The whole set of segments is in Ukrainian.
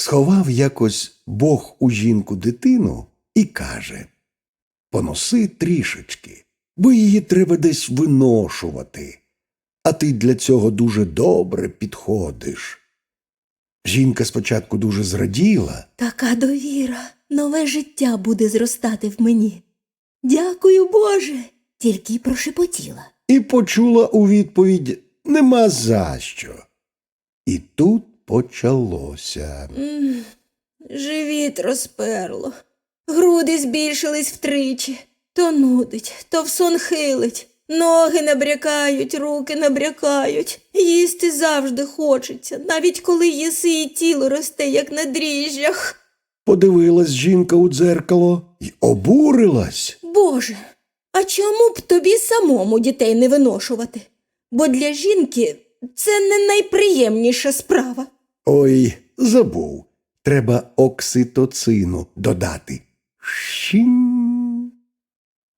Сховав якось Бог у жінку дитину і каже Поноси трішечки, бо її треба десь виношувати, а ти для цього дуже добре підходиш. Жінка спочатку дуже зраділа, Така довіра, нове життя буде зростати в мені. Дякую, Боже, тільки й прошепотіла. і почула у відповідь Нема за що. І тут почалося. Живіт розперло, груди збільшились втричі, то нудить, то в сон хилить, ноги набрякають, руки набрякають. Їсти завжди хочеться, навіть коли їси і тіло росте, як на дріжджах. Подивилась жінка у дзеркало і обурилась. Боже, а чому б тобі самому дітей не виношувати? Бо для жінки це не найприємніша справа. Ой, забув. Треба окситоцину додати. Щінь.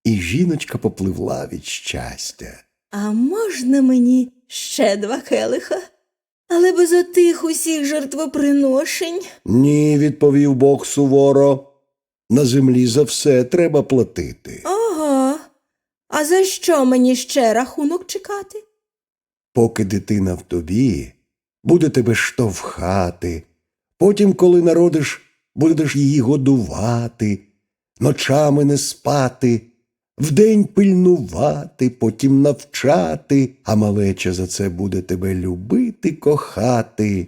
І жіночка попливла від щастя. А можна мені ще два келиха? Але без отих усіх жертвоприношень. Ні, відповів Бог суворо. На землі за все треба платити. Ага. А за що мені ще рахунок чекати? Поки дитина в тобі, буде тебе штовхати. Потім, коли народиш, будеш її годувати, ночами не спати, вдень пильнувати, потім навчати, а малеча за це буде тебе любити, кохати.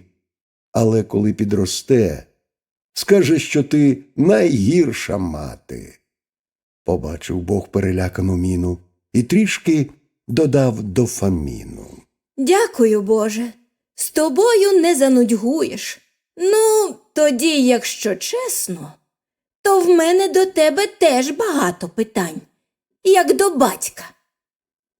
Але коли підросте, скаже, що ти найгірша мати. Побачив Бог перелякану міну і трішки додав дофаміну. Дякую, Боже. З тобою не занудьгуєш. Ну, тоді, якщо чесно, то в мене до тебе теж багато питань, як до батька.